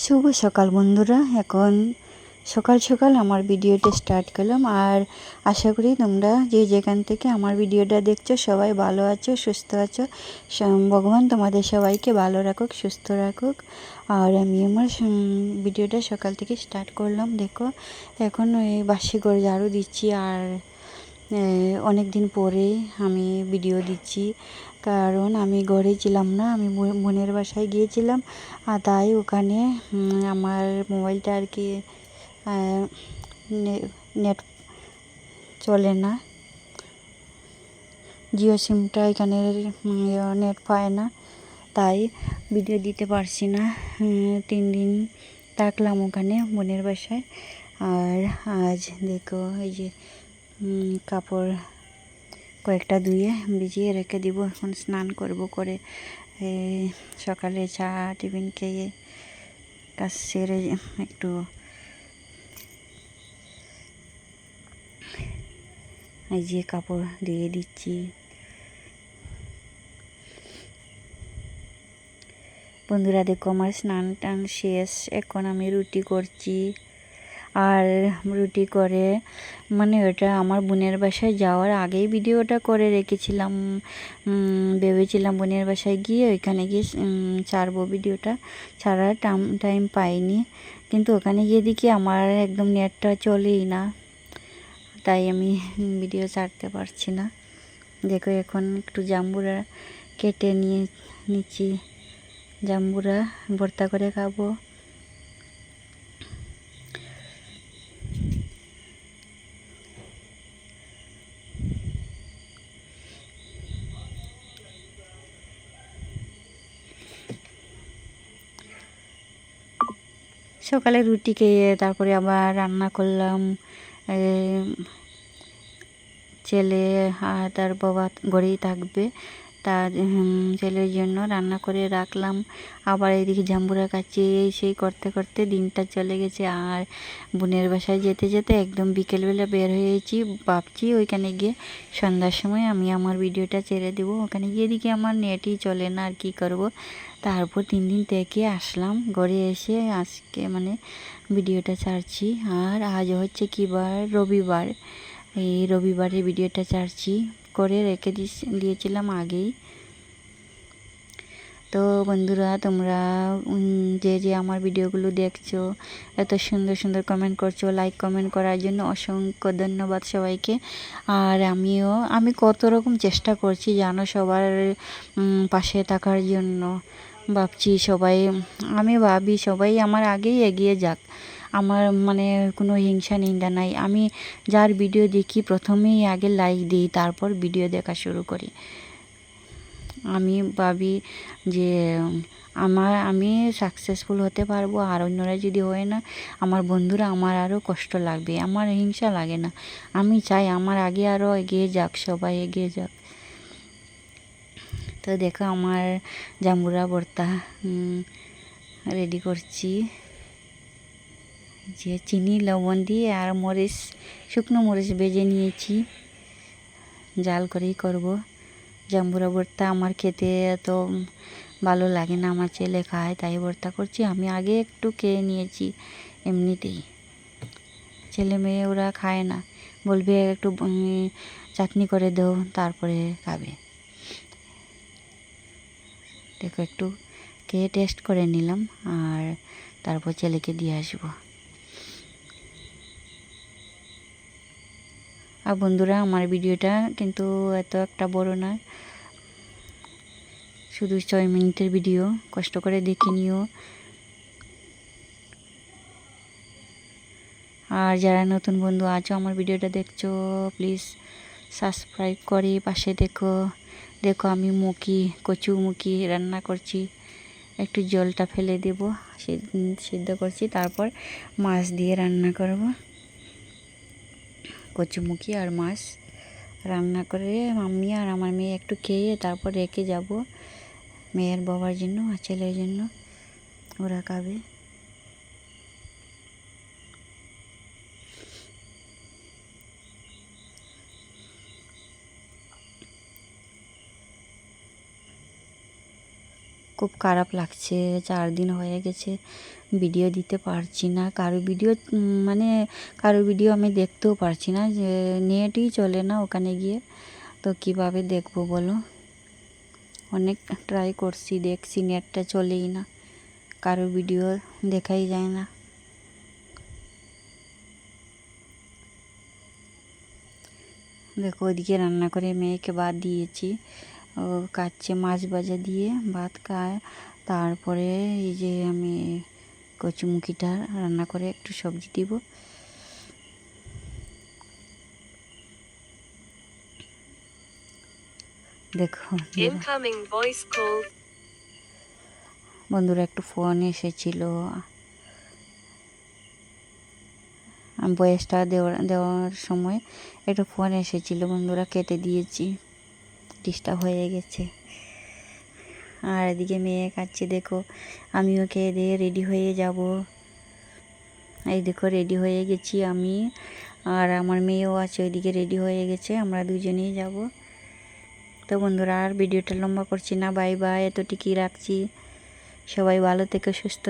শুভ সকাল বন্ধুরা। এখন সকাল সকাল আমার ভিডিওটা স্টার্ট করলাম আর আশা করি তোমরা যে যেখান থেকে আমার ভিডিওটা দেখছ সবাই ভালো আছো, সুস্থ আছো। ভগবান তোমাদের সবাইকে ভালো রাখুক, সুস্থ রাখুক। আর আমি আমার ভিডিওটা সকাল থেকে স্টার্ট করলাম, দেখো। এখন ওই বাসি করে ঝাড়ু দিচ্ছি আর অনেক দিন পরে আমি ভিডিও দিচ্ছি। কারণ আমি ঘরে ছিলাম না, আমি বোন- বোনের বাসায় গিয়েছিলাম। আর তাই ওখানে আমার মোবাইলটা আর কি নেট চলে না। জিও সিমটা এখানে নেট পায় না। তাই ভিডিও দিতে পারছি না। তিন দিন থাকলাম ওখানে বোনের বাসায়। আর আজ দেখো, এই যে কাপড় কয়েকটা ধুয়ে ভিজিয়ে রেখে দিব। এখন স্নান করব করে। সকালে চা, টিফিন খেয়ে কাজ সেরে একটু এই যে কাপড় দিয়ে দিচ্ছি। বন্ধুরা, দেখো আমার স্নান টান শেষ। এখন আমি রুটি করছি। আর রুটি করে। মানে ওটা আমার বোনের বাসায় যাওয়ার আগেই ভিডিওটা করে রেখেছিলাম। ভেবেছিলাম বোনের বাসায় গিয়ে ওইখানে গিয়ে ছাড়বো ভিডিওটা। ছাড়ার টাইম টাইম পাইনি। কিন্তু ওখানে গিয়ে দেখি আমার একদম নেটটা চলেই না। তাই আমি ভিডিও ছাড়তে পারছি না। দেখো এখন একটু জাম্বুরা কেটে নিয়ে নিচ্ছি। জাম্বুরা ভর্তা করে খাব। সকালে রুটি খেয়ে তারপরে আবার রান্না করলাম ছেলে আর তার বাবা ঘরেই থাকবে। তার ছেলের জন্য রান্না করে রাখলাম। আবার এদিকে জাম্বুরা কাছে এই সেই করতে করতে দিনটা চলে গেছে। আর বোনের বাসায় যেতে যেতে একদম বিকেলবেলা বের হয়েছি, ভাবছি ওইখানে গিয়ে সন্ধ্যার সময় আমি আমার ভিডিওটা ছেড়ে দেবো। ওখানে গিয়ে দেখি আমার নেটই চলে না, আর কী করব? তারপর তিন দিন থেকে আসলাম, ঘরে এসে আজকে মানে ভিডিওটা ছাড়ছি। আর আজ হচ্ছে কি বার? রবিবার। এই রবিবারে ভিডিওটা ছাড়ছি। করে রেখে দিয়েছিলাম আগেই। তো বন্ধুরা, তোমরা যে যে আমার ভিডিওগুলো দেখছ, এত সুন্দর সুন্দর কমেন্ট করছ লাইক কমেন্ট করার জন্য অসংখ্য ধন্যবাদ সবাইকে। আর আমিও, আমি কত রকম চেষ্টা করছি জানো সবার পাশে থাকার জন্য। ভাবছি সবাই, আমি ভাবি সবাই আমার আগেই এগিয়ে যাক। আমার মানে কোনো হিংসা নিন্দা নাই। আমি যার ভিডিও দেখি প্রথমেই আগে লাইক দিই, তারপর ভিডিও দেখা শুরু করি। আমি ভাবি যে আমার, আমি সাকসেসফুল হতে পারব আর অন্যরা যদি হয় না, আমার বন্ধুরা আমার আরও কষ্ট লাগবে, আমার হিংসা লাগে না। আমি চাই আমার আগে আরও এগিয়ে যাক, সবাই এগিয়ে যাক। তো দেখো আমার জাম্বুরা ভর্তা রেডি করছি। যে চিনি, লবণ দিয়ে আর মরিচ, শুকনো মরিচ বেজে নিয়েছি। জাল করেই করব। জাম্বুরা ভর্তা আমার খেতে এত ভালো লাগে না, আমার ছেলে খায়, তাই ভর্তা করছি। আমি আগে একটু খেয়ে নিয়েছি এমনিতেই। ছেলে মেয়ে ওরা খায় না। বলবে একটু চাটনি করে দাও, তারপরে খাবে। দেখো একটু খেয়ে টেস্ট করে নিলাম, আর তারপর ছেলেকে দিয়ে আসব। আর বন্ধুরা, আমার ভিডিওটা কিন্তু এত একটা বড় না। শুধু ছয় মিনিটের ভিডিও, কষ্ট করে দেখে নিও। আর যারা নতুন বন্ধু আছো, আমার ভিডিওটা দেখছ প্লিজ সাবস্ক্রাইব করে পাশে দেখো। দেখো, আমি মুখি, কচু মুখি রান্না করছি। একটু জলটা ফেলে দেব সিদ্ধ করছি, তারপর মাছ দিয়ে রান্না করব। কচুমুখি আর মাছ রান্না করে আমি আর আমার মেয়ে একটু খেয়ে তারপর রেখে যাব মেয়ের বাবার জন্য আর ছেলের জন্য। ওরা খাবে। খুব খারাপ লাগছে, চার দিন হয়ে গেছে ভিডিও দিতে পারছি না। কারও ভিডিও মানে কারও ভিডিও আমি দেখতেও পারছি না, যে নেটই চলে না ওখানে গিয়ে। তো কীভাবে দেখব বলো? অনেক ট্রাই করছি, দেখছি নেটটা চলেই না, কারও ভিডিও দেখাই যায় না। দেখো, ওইদিকে রান্না করে মেয়েকে বাদ দিয়েছি। ও কাচ্ছে মাছ ভাজা দিয়ে ভাত খায়। তারপরে এই যে আমি কচুমুখিটা রান্না করে একটু সবজি দিব। দেখো বন্ধুরা। একটু ফোন এসেছিল। বয়সটা দেওয়ার দেওয়ার সময় একটু ফোন এসেছিল। বন্ধুরা কেটে দিয়েছি। ডিস্টার্ব হয়ে গেছে। আর এদিকে মেয়ে খাচ্ছে দেখো, আমিও খেয়ে দিয়ে রেডি হয়ে যাব। এই দেখো রেডি হয়ে গেছি আমি, আর আমার মেয়েও আছে, ওইদিকে রেডি হয়ে গেছে, আমরা দুজনেই যাব। তো বন্ধুরা, আর ভিডিওটা লম্বা করছি না বাই বাই এতটুকুই রাখছি। সবাই ভালো থেকে, সুস্থ